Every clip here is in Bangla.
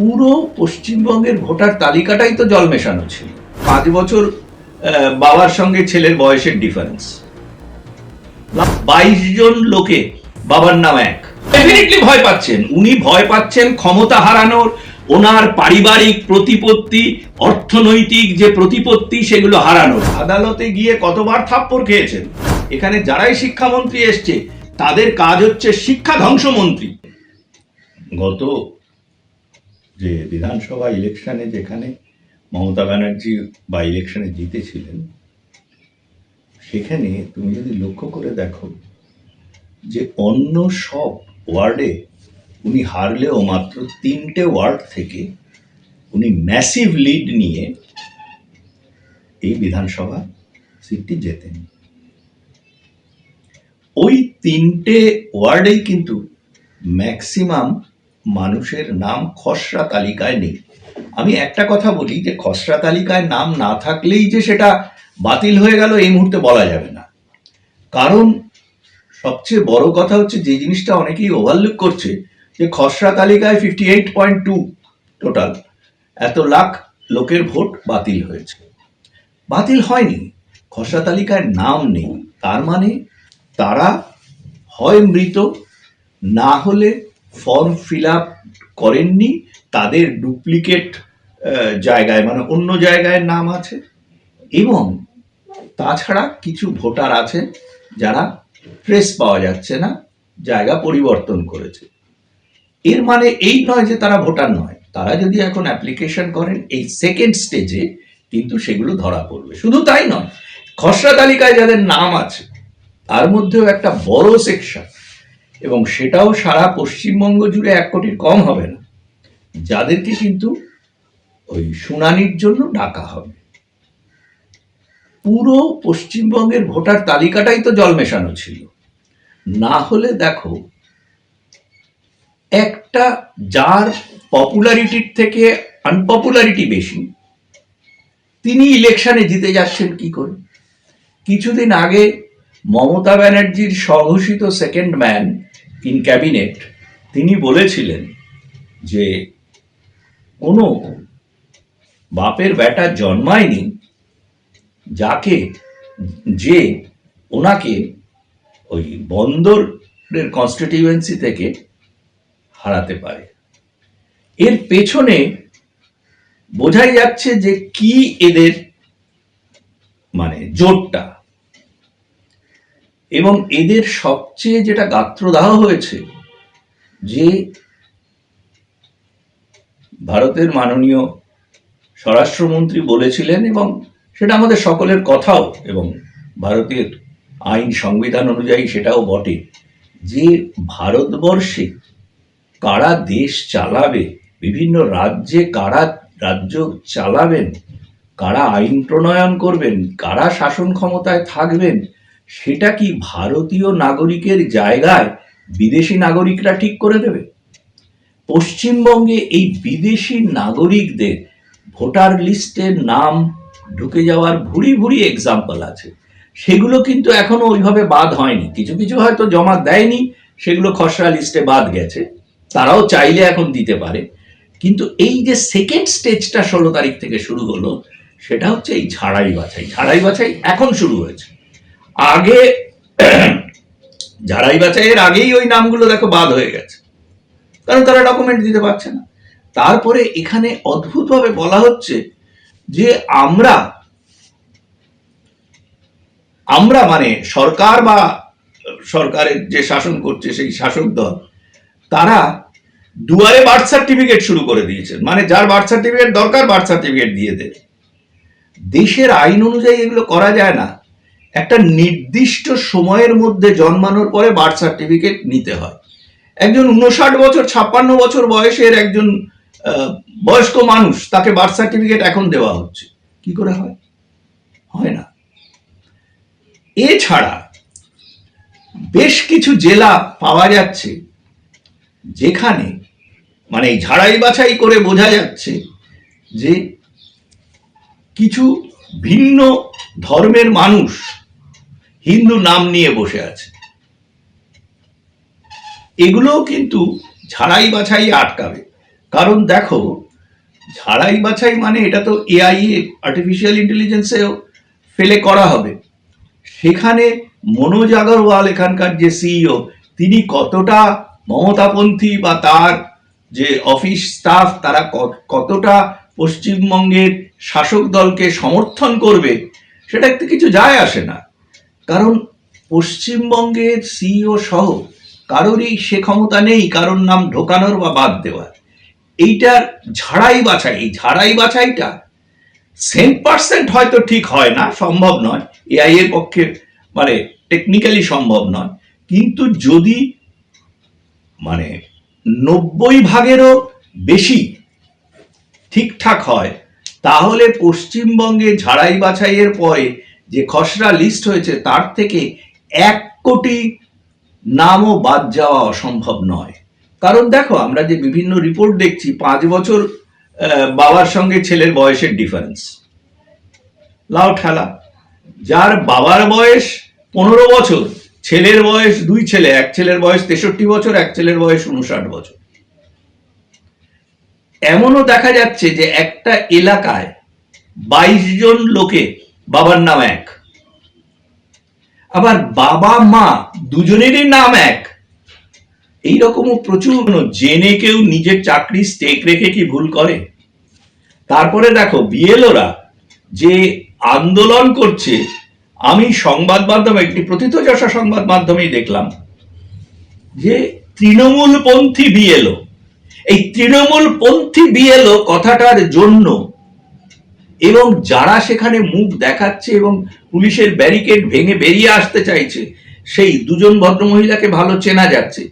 পুরো পশ্চিমবঙ্গের ভোটার তালিকাটাই তো জল মেশানো ছিল। পাঁচ বছর বাবার সঙ্গে ছেলের বয়সের ডিফারেন্স বাইশ জন লোকে বাবার নাম এক। ডেফিনেটলি ভয় পাচ্ছেন। উনি ভয় পাচ্ছেন ক্ষমতা হারানোর, ওনার পারিবারিক প্রতিপত্তি, অর্থনৈতিক যে প্রতিপত্তি, সেগুলো হারানোর। আদালতে গিয়ে কতবার থাপ্পড় খেয়েছেন? এখানে যারাই শিক্ষামন্ত্রী এসছে, তাদের কাজ হচ্ছে শিক্ষা ধ্বংসমন্ত্রী গত যে বিধানসভা ইলেকশনে যেখানে মমতা ব্যানার্জি বা ইলেকশনে জিতেছিলেন, সেখানে তুমি যদি লক্ষ্য করে দেখো যে অন্য সব ওয়ার্ডে উনি হারলেও মাত্র তিনটে ওয়ার্ড থেকে উনি ম্যাসিভ লিড নিয়ে এই বিধানসভা সিটটি জেতেন। ওই তিনটে ওয়ার্ডেই কিন্তু ম্যাক্সিমাম মানুষের নাম খসড়া তালিকায় নেই। আমি একটা কথা বলি যে খসড়া তালিকায় নাম না থাকলেই যে সেটা বাতিল হয়ে গেল এই মুহূর্তে বলা যাবে না। কারণ সবচেয়ে বড় কথা হচ্ছে যে জিনিসটা অনেকেই ওভারলুক করছে যে খসড়া তালিকায় fifty eight point two total এত লাখ লোকের ভোট বাতিল হয়েছে। বাতিল হয়নি, খসড়া তালিকায় নাম নেই। তার মানে তারা হয় মৃত, না হলে ফর্ম ফিল আপ করেননি, তাদের ডুপ্লিকেট জায়গায় মানে অন্য জায়গায় নাম আছে। এবং তাছাড়া কিছু ভোটার আছে যারা ট্রেস পাওয়া যাচ্ছে না, জায়গা পরিবর্তন করেছে। এর মানে এই নয় যে তারা ভোটার নয়, তারা যদি এখন অ্যাপ্লিকেশন করেন, এই সেকেন্ড স্টেজে কিন্তু সেগুলো ধরা পড়বে। শুধু তাই নয়, খসড়া তালিকায় যাদের নাম আছে, তার মধ্যেও একটা বড় সেকশন এবং সেটাও সারা পশ্চিমবঙ্গ জুড়ে এক কোটির কম হবে না। যাদেরকে কিন্তু ওই শুনানির জন্য ডাকা হবে। পুরো পশ্চিমবঙ্গের ভোটার তালিকাটাই তো জল মেশানো ছিল। না হলে দেখো, একটা যার পপুলারিটির থেকে আনপপুলারিটি বেশি, তিনি ইলেকশনে জিতে যাচ্ছেন কি করে? কিছুদিন আগে মমতা ব্যানার্জির স্বঘোষিত সেকেন্ড ম্যান ইন ক্যাবিনেট তিনি বলেছিলেন যে কোনো বাপের বেটা জন্মায়নি যাকে যে ওনাকে ওই বন্দরের কনস্টিটিউয়েন্সি থেকে হারাতে পারে। এর পেছনে বোঝাই যাচ্ছে যে কি এদের মানে জোরটা এবং এদের সবচেয়ে যেটা গাত্রদাহ হয়েছে, যে ভারতের মাননীয় স্বরাষ্ট্রমন্ত্রী বলেছিলেন এবং সেটা আমাদের সকলের কথাও এবং ভারতের আইন সংবিধান অনুযায়ী সেটাও বটে, যে ভারতবর্ষে কারা দেশ চালাবে, বিভিন্ন রাজ্যে কারা রাজ্য চালাবেন, কারা আইন প্রণয়ন করবেন, কারা শাসন ক্ষমতায় থাকবেন সেটা কি ভারতীয় নাগরিকের জায়গায় বিদেশি নাগরিকরা ঠিক করে দেবে? পশ্চিমবঙ্গে এই বিদেশি নাগরিকদের ভোটার লিস্টের নাম ঢুকে যাওয়ার ভুরি ভুরি এক্সাম্পল আছে। সেগুলো কিন্তু এখনও ওইভাবে বাদ হয়নি। কিছু কিছু হয়তো জমা দেয়নি, সেগুলো খসড়া লিস্টে বাদ গেছে। তারাও চাইলে এখন দিতে পারে। কিন্তু এই যে সেকেন্ড স্টেজটা ষোলো তারিখ থেকে শুরু হলো, সেটা হচ্ছে এই ঝাড়াই বাছাই। ঝাড়াই বাছাই এখন শুরু হয়েছে। আগে ঝাড়াই বাছাইয়ের আগেই ওই নামগুলো দেখো বাদ হয়ে গেছে। কারণ তারা ডকুমেন্ট দিতে পারছে না। তারপরে এখানে অদ্ভুতভাবে বলা হচ্ছে যে আমরা আমরা মানে সরকার বা সরকারের যে শাসন করছে সেই শাসক দল, তারা দুয়ারে বার্থ সার্টিফিকেট শুরু করে দিয়েছেন মানে যার বার্থ সার্টিফিকেট দরকার বার্থ সার্টিফিকেট দিয়ে দেবে। দেশের আইন অনুযায়ী এগুলো করা যায় না। একটা নির্দিষ্ট সময়ের মধ্যে জন্মানোর পরে বার্থ সার্টিফিকেট নিতে হয়। একজন উনষাট বছর, ছাপ্পান্ন বছর বয়সের একজন বয়স্ক মানুষ তাকে বার্থ সার্টিফিকেট এখন দেওয়া হচ্ছে। কি করে হয়? হয় না। এছাড়া বেশ কিছু জেলা পাওয়া যাচ্ছে যেখানে মানে ঝাড়াই বাছাই করে বোঝা যাচ্ছে যে কিছু ভিন্ন ধর্মের মানুষ হিন্দু নাম নিয়ে বসে আছে। এগুলোও কিন্তু ঝাড়াই বাছাই আটকাবে। কারণ দেখো, ঝাড়াই বাছাই মানে এটা তো এআই আর্টিফিশিয়াল ইন্টেলিজেন্সেও ফেলে করা হবে। সেখানে মনোজ আগরওয়াল এখানকার যে সিইও তিনি কতটা মমতাপন্থী বা তার যে অফিস স্টাফ, তারা কতটা পশ্চিমবঙ্গের শাসক দলকে সমর্থন করবে, সেটা একটু কিছু যায় আসে না। কারণ পশ্চিমবঙ্গের সিইও সহ কারোরই সে ক্ষমতা নেই, কারোর নাম ঢোকানোর বা বাদ দেওয়ার। এইটার ঝাড়াই বাছাই, এই ঝাড়াই বাছাইটা সেন্ট পার্সেন্ট হয়তো ঠিক হয় না, সম্ভব নয়। এআই এর পক্ষে মানে টেকনিক্যালি সম্ভব নয়। কিন্তু যদি মানে নব্বই ভাগেরও বেশি ঠিকঠাক হয়, তাহলে পশ্চিমবঙ্গে ঝাড়াই বাছাইয়ের পরে যে খসড়া লিস্ট হয়েছে, তার থেকে এক কোটি নামও বাদ যাওয়া অসম্ভব নয়। কারণ দেখো, আমরা যে বিভিন্ন রিপোর্ট দেখছি, পাঁচ বছর বাবার সঙ্গে ছেলের বয়সের ডিফারেন্স লাও ঠেলা। যার বাবার বয়স পনেরো বছর, ছেলের বয়স দুই ছেলে, এক ছেলের বয়স তেষট্টি বছর, এক ছেলের বয়স উনষাট বছর। এমনও দেখা যাচ্ছে যে একটা এলাকায় বাইশ জন লোকে বাবার নাম এক। আবার বাবা, মা দুজনেরই নাম এক। এইরকমও প্রচুর জেনে কেউ নিজের চাকরি স্টেক রেখে কি ভুল করে? তারপরে দেখো বিএলওরা যে আন্দোলন করছে, আমি সংবাদ মাধ্যমে, একটি প্রথিতযশা সংবাদ মাধ্যমেই দেখলাম, যে তৃণমূলপন্থী বিএলও, এই তৃণমূলপন্থী বিএলও কথাটার জন্য এবং যারা সেখানে মুখ দেখাচ্ছে এবং পুলিশের ব্যারিকেড ভেঙে বেরিয়ে আসতে চাইছে, সেই দুজন ভদ্রমহিলাকে ভালো চেনা যাচ্ছে।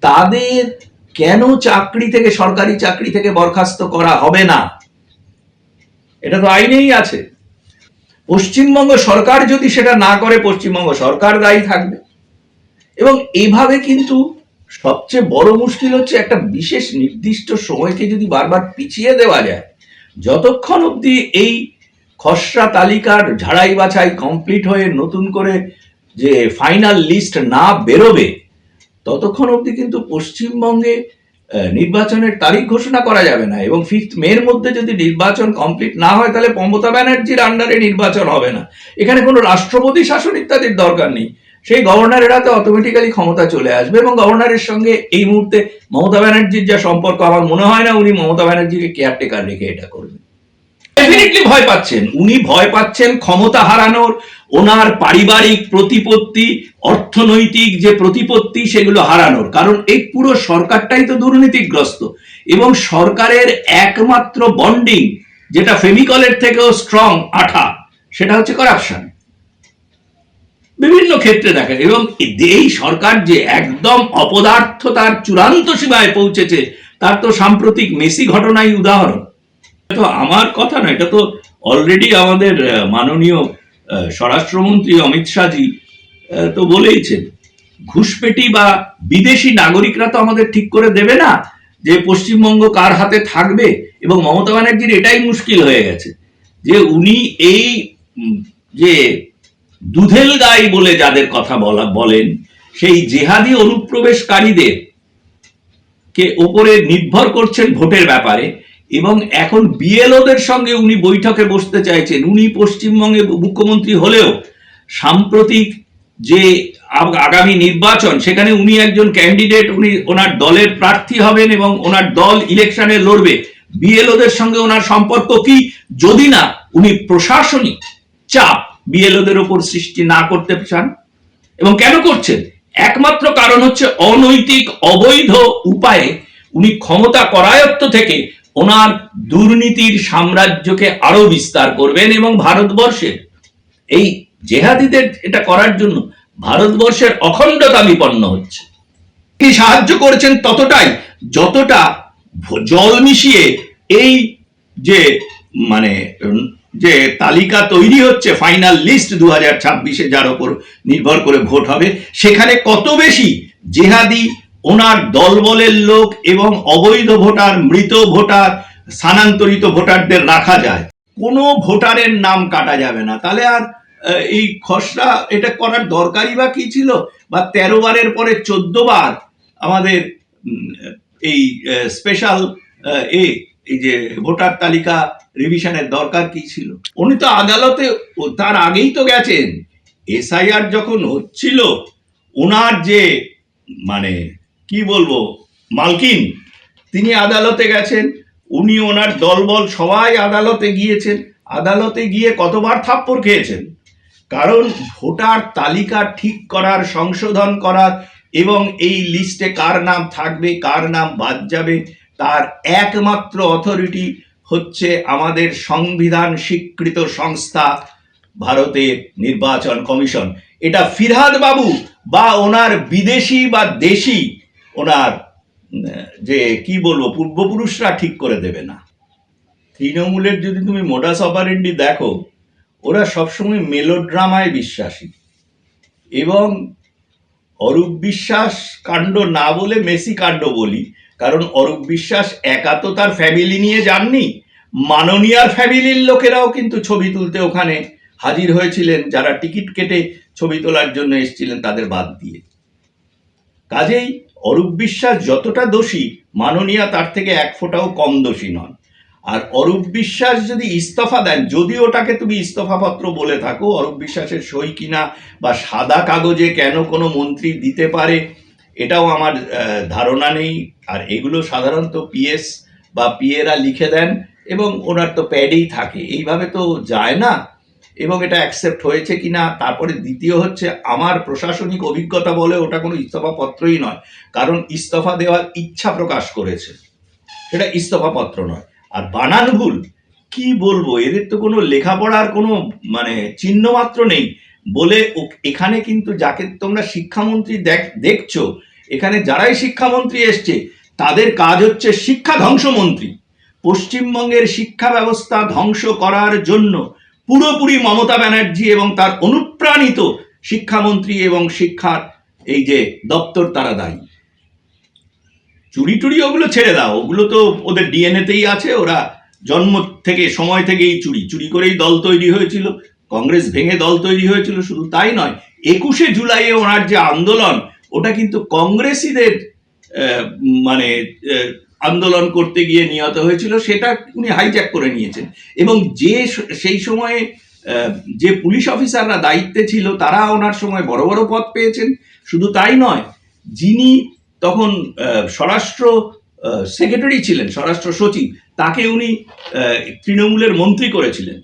তাদের কেন চাকরি থেকে, সরকারি চাকরি থেকে বরখাস্ত করা হবে না? এটা তো আইনেই আছে। পশ্চিমবঙ্গ সরকার যদি সেটা না করে, পশ্চিমবঙ্গ সরকার দায়ী থাকবে। এবং এইভাবে কিন্তু সবচেয়ে বড় মুশকিল হচ্ছে একটা বিশেষ নির্দিষ্ট সময়কে যদি বারবার পিছিয়ে দেওয়া যায় যতক্ষণ অবধি এই খসড়া তালিকার ঝাড়াই বাছাই কমপ্লিট হয়ে নতুন করে যে ফাইনাল লিস্ট না বেরোবে, ততক্ষণ অবধি কিন্তু পশ্চিমবঙ্গে নির্বাচনের তারিখ ঘোষণা করা যাবে না এবং ফিফথ মের মধ্যে যদি নির্বাচন কমপ্লিট না হয়, তাহলে মমতা ব্যানার্জির আন্ডারে নির্বাচন হবে না। এখানে কোনো রাষ্ট্রপতি শাসন ইত্যাদির দরকার নেই। সেই গভর্নরের হাতে অটোমেটিক্যালি ক্ষমতা চলে আসবে এবং গভর্নরের সঙ্গে এই মুহূর্তে মমতা ব্যানার্জির যা সম্পর্ক, আমার মনে হয় না উনি মমতা ব্যানার্জিকে কেয়ারটেকার রেখে এটা করবেন। ডেফিনেটলি ভয় পাচ্ছেন। উনি ভয় পাচ্ছেন ক্ষমতা হারানোর, ওনার পারিবারিক প্রতিপত্তি, অর্থনৈতিক যে প্রতিপত্তি, সেগুলো হারানোর। কারণ এই পুরো সরকারটাই তো দুর্নীতিগ্রস্ত। এবং সরকারের একমাত্র বন্ডিং যেটা ফেমিকলের থেকেও স্ট্রং আঠা, সেটা হচ্ছে করাপশন বিভিন্ন ক্ষেত্রে দেখা এবং এই সরকার যে একদম অপদার্থ তার চূড়ান্ত সীমায় পৌঁছেছে, তার তো সাম্প্রতিক মেসি ঘটনাই উদাহরণ। তো আমার কথা না এটা তো অলরেডি আমাদের মাননীয় স্বরাষ্ট্রমন্ত্রী অমিত শাহজি তো বলেইছেন। ঘুষপেটি বা বিদেশি নাগরিকরা তো আমাদের ঠিক করে দেবে না যে পশ্চিমবঙ্গ কার হাতে থাকবে এবং মমতা ব্যানার্জির এটাই মুশকিল হয়ে গেছে। যে উনি এই যে দুধেল গাই বলে যাদের কথা বলা বলেন, সেই জেহাদি অনুপ্রবেশকারীদের কে ওপরে নির্ভর করছেন ভোটের ব্যাপারে, এবং এখন বিএলওদের সঙ্গে উনি বৈঠকে বসতে চাইছেন, উনি পশ্চিমবঙ্গে মুখ্যমন্ত্রী হলেও সাম্প্রতিক যে আগামী নির্বাচন, সেখানে উনি একজন ক্যান্ডিডেট, উনি ওনার দলের প্রার্থী হবেন এবং ওনার দল ইলেকশনে লড়বে। বিএলওদের সঙ্গে ওনার সম্পর্ক কি? যদি না, উনি প্রশাসনিক চাপ বিএলওদের ওপর সৃষ্টি না করতে চান। এবং কেন করছেন? একমাত্র কারণ হচ্ছে অনৈতিক, অবৈধ উপায়ে উনি ক্ষমতা করায়ত্ত থেকে ওনার দুর্নীতির সাম্রাজ্যকে আরও বিস্তার করবেন এবং ভারতবর্ষের এই জেহাদিদের এটা করার জন্য ভারতবর্ষের অখণ্ডতা বিপন্ন হচ্ছে। কি সাহায্য করেছেন ততটাই যতটা জল মিশিয়ে এই যে মানে যে তালিকা তৈরি হচ্ছে ফাইনাল লিস্ট দু হাজার ছাব্বিশে, যার ওপর নির্ভর করে ভোট হবে, সেখানে কত বেশি জেহাদি, ওনার দলবলের লোক এবং অবৈধ ভোটার, মৃত ভোটার, স্থানান্তরিত ভোটারদের রাখা যায়? কোনো ভোটারের নাম কাটা যাবে না। তাহলে আর এই খসড়া এটা করার দরকারই বা কি ছিল? বা তেরো বারের পরে চোদ্দ বার আমাদের এই স্পেশাল এ এই যে ভোটার তালিকা রিভিশনের দরকার কি ছিল? উনি তো আদালতে তার আগেই তো গেছেন। এসআইআর যখন হচ্ছিল ওনার যে মানে কি বলব, মালকিন, তিনি আদালতে গেছেন। উনি ওনার দলবল সবাই আদালতে গিয়েছেন। আদালতে গিয়ে কতবার থাপ্পড় খেয়েছেন। কারণ ভোটার তালিকা ঠিক করার, সংশোধন করার এবং এই লিস্টে কার নাম থাকবে, কার নাম বাদ যাবে তার একমাত্র অথরিটি হচ্ছে আমাদের সংবিধান স্বীকৃত সংস্থা ভারতের নির্বাচন কমিশন। এটা ফিরহাদ বাবু বা ওনার বিদেশি বা দেশি, ওনার যে কি বলব, পূর্বপুরুষরা ঠিক করে দেবে না। তৃণমূলের যদি তুমি মোডাস অপারেন্ডি দেখো, ওরা সবসময় মেলোড্রামায় বিশ্বাসী। এবং অরূপ বিশ্বাস কাণ্ড না বলে, মেসি কাণ্ড বলি কারণ অরূপ বিশ্বাস একা তো তার ফ্যামিলি নিয়ে যাননি। মাননীয়ার ফ্যামিলির লোকেরাও কিন্তু ছবি তুলতে ওখানে হাজির হয়েছিলেন। যারা টিকিট কেটে ছবি তোলার জন্য এসেছিলেন, তাদের বাদ দিয়ে। কাজেই অরূপ বিশ্বাস যতটা দোষী, মাননীয়া তার থেকে এক ফোঁটাও কম দোষী নন। আর অরূপ বিশ্বাস যদি ইস্তফা দেন, যদি ওটাকে তুমি ইস্তফাপত্র বলে থাকো, অরূপ বিশ্বাসের সই কিনা বা সাদা কাগজে কেন কোনো মন্ত্রী দিতে পারে এটাও আমার ধারণা নেই। আর এগুলো সাধারণত পিএস বা পিএরা লিখে দেন এবং ওনার তো প্যাডেই থাকে। এইভাবে তো যায় না। এবং এটা অ্যাকসেপ্ট হয়েছে কি না তারপরে দ্বিতীয় হচ্ছে আমার প্রশাসনিক অভিজ্ঞতা বলে ওটা কোনো ইস্তফাপত্রই নয়। কারণ ইস্তফা দেওয়ার ইচ্ছা প্রকাশ করেছে। সেটা ইস্তফাপত্র নয়। আর বানান ভুল কি বলব? এদের তো কোনো লেখাপড়ার কোনো মানে চিহ্ন মাত্র নেই। বলে এখানে কিন্তু যাকে তোমরা শিক্ষামন্ত্রী দেখ, দেখছ এখানে যারাই শিক্ষামন্ত্রী এসছে, তাদের কাজ হচ্ছে শিক্ষা ধ্বংসমন্ত্রী। পশ্চিমবঙ্গের শিক্ষা ব্যবস্থা ধ্বংস করার জন্য পুরোপুরি মমতা ব্যানার্জি এবং তার অনুপ্রাণিত শিক্ষামন্ত্রী এবং শিক্ষার এই যে দপ্তর তারা দায়ী। চুরি টুরি ওগুলো ছেড়ে দাও, ওগুলো তো ওদের ডিএনএতেই আছে, ওরা জন্ম থেকে, সময় থেকেই চুরি। চুরি করেই দল তৈরি হয়েছিল, কংগ্রেস ভেঙে দল তৈরি হয়েছিল, শুধু তাই নয়, একুশে জুলাইয়ে ওনার যে আন্দোলন ওটা কিন্তু কংগ্রেসীদের মানে আন্দোলন করতে গিয়ে নিহত হয়েছিল, সেটা উনি হাইজ্যাক করে নিয়েছেন। এবং যে সেই সময়ে যে পুলিশ অফিসাররা দায়িত্বে ছিল, তারা ওনার সময় বড় বড় পদ পেয়েছেন। শুধু তাই নয়, যিনি তখন স্বরাষ্ট্র সেক্রেটারি ছিলেন, স্বরাষ্ট্র সচিব, তাকে উনি তৃণমূলের মন্ত্রী করেছিলেন।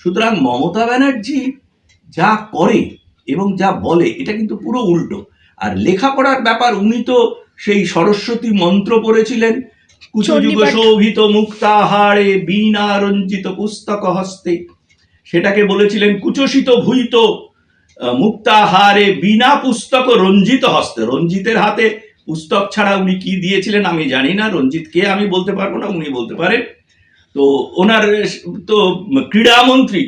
সুতরাং মমতা ব্যানার্জি যা করে এবং যা বলে, এটা কিন্তু পুরো উল্টো। আর লেখাপড়ার ব্যাপার উনি তো সেই সরস্বতী মন্ত্র পড়েছিলেন। কুচযুগ। শোভিত মুক্তাহারে বীণা রঞ্জিত পুস্তক হস্তে। সেটাকে বলেছিলেন কুচসিত ভূত মুক্তাহারে বিনা পুস্তক রঞ্জিত হস্তে। রঞ্জিতের হাতে পুস্তক ছাড়া উনি কি দিয়েছিলেন আমি জানি না। রঞ্জিত কে আমি বলতে পারব না উনি বলতে পারেন। তো ওনার তো ক্রীড়ামন্ত্রী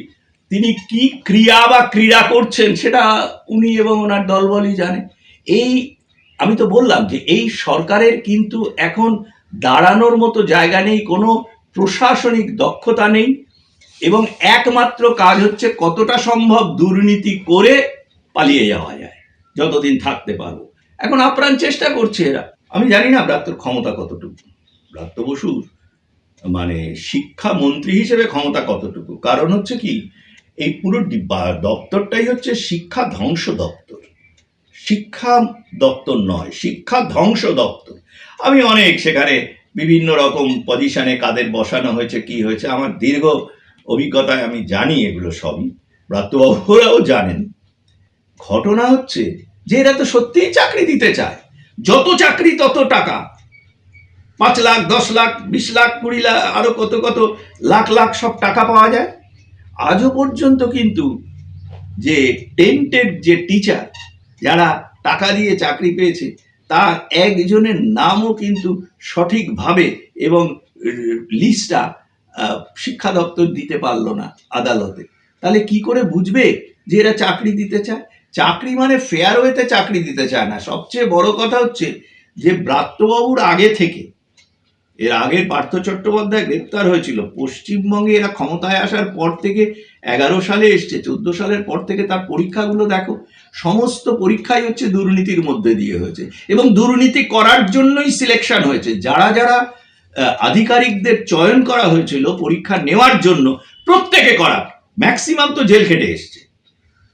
তিনি কি ক্রিয়া বা ক্রীড়া করছেন সেটা উনি এবং ওনার দলবলই জানে। এই, আমি তো বললাম যে এই সরকারের কিন্তু এখন দাঁড়ানোর মতো জায়গা নেই, কোনো প্রশাসনিক দক্ষতা নেই এবং একমাত্র কাজ হচ্ছে কতটা সম্ভব দুর্নীতি করে পালিয়ে যাওয়া যায়, যতদিন থাকতে পারব। এখন আপ্রাণ চেষ্টা করছে এরা। আমি জানি না ব্রাত্যর ক্ষমতা কতটুকু। ব্রাত্য বসুর মানে শিক্ষা মন্ত্রী হিসেবে ক্ষমতা কতটুকু? কারণ হচ্ছে কি, এই পুরো দপ্তরটাই হচ্ছে শিক্ষা ধ্বংস দপ্তর। শিক্ষা দপ্তর নয়, শিক্ষা ধ্বংস দপ্তর। আমি অনেক সেখানে বিভিন্ন রকম পজিশনে কাদের বসানো হয়েছে, কি হয়েছে, আমার দীর্ঘ অভিজ্ঞতায় আমি জানি এগুলো সবই। ব্রাত্যবাবুরাও জানেন। ঘটনা হচ্ছে যে এরা তো সত্যিই চাকরি দিতে চায়। যত চাকরি, তত টাকা। পাঁচ লাখ, দশ লাখ, বিশ লাখ, কুড়ি লাখ আরও কত কত লাখ লাখ সব টাকা পাওয়া যায়। আজও পর্যন্ত কিন্তু যে টেন্টেড যে টিচার যারা টাকা দিয়ে চাকরি পেয়েছে, তার একজনের নামও কিন্তু সঠিকভাবে এবং লিস্টটা শিক্ষা দপ্তর দিতে পারল না আদালতে। তাহলে কি করে বুঝবে যে এরা চাকরি দিতে চায়? চাকরি মানে ফেয়ারওয়েতে চাকরি দিতে চায় না। সবচেয়ে বড় কথা হচ্ছে যে ব্রাত্যবাবুর আগে থেকে এর আগে পার্থ চট্টোপাধ্যায় গ্রেপ্তার হয়েছিল। পশ্চিমবঙ্গে এরা ক্ষমতায় আসার পর থেকে এগারো সালে এসছে, চোদ্দ সালের পর থেকে তার পরীক্ষাগুলো দেখো, সমস্ত পরীক্ষাই হচ্ছে দুর্নীতির মধ্যে দিয়ে হয়েছে এবং দুর্নীতি করার জন্যই সিলেকশন হয়েছে। যারা যারা আধিকারিকদের চয়ন করা হয়েছিল পরীক্ষা নেওয়ার জন্য, প্রত্যেকে করা ম্যাক্সিমাম তো জেল খেটে এসছে।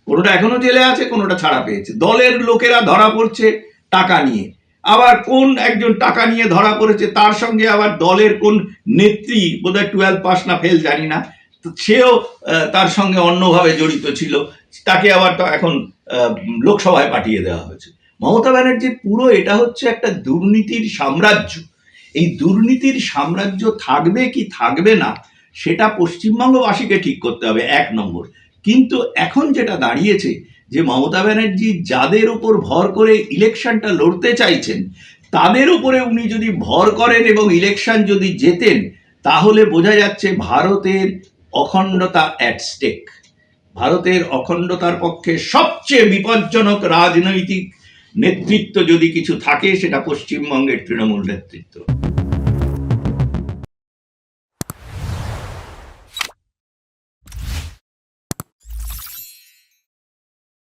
কোনোটা এখনও জেলে আছে, কোনোটা ছাড়া পেয়েছে। দলের লোকেরা ধরা পড়ছে টাকা নিয়ে। আবার কোন একজন টাকা নিয়ে ধরা পড়েছে, তার সঙ্গে আবার দলের কোন নেত্রী বোধহয় টুয়েলভ পাস না ফেল জানি না সেও তার সঙ্গে অন্যভাবে জড়িত ছিল, তাকে আবার এখন লোকসভায় পাঠিয়ে দেওয়া হয়েছে। মমতা ব্যানার্জির পুরো এটা হচ্ছে একটা দুর্নীতির সাম্রাজ্য। এই দুর্নীতির সাম্রাজ্য থাকবে কি থাকবে না, সেটা পশ্চিমবঙ্গবাসীকে ঠিক করতে হবে, এক নম্বর। কিন্তু এখন যেটা দাঁড়িয়েছে যে মমতা ব্যানার্জি যাদের উপর ভর করে ইলেকশনটা লড়তে চাইছেন, তাদের উপরে উনি যদি ভর করেন এবং ইলেকশন যদি জেতেন, তাহলে বোঝা যাচ্ছে ভারতের অখণ্ডতা অ্যাট স্টেক ভারতের অখণ্ডতার পক্ষে সবচেয়ে বিপজ্জনক রাজনৈতিক নেতৃত্ব যদি কিছু থাকে, সেটা পশ্চিমবঙ্গের তৃণমূল নেতৃত্ব।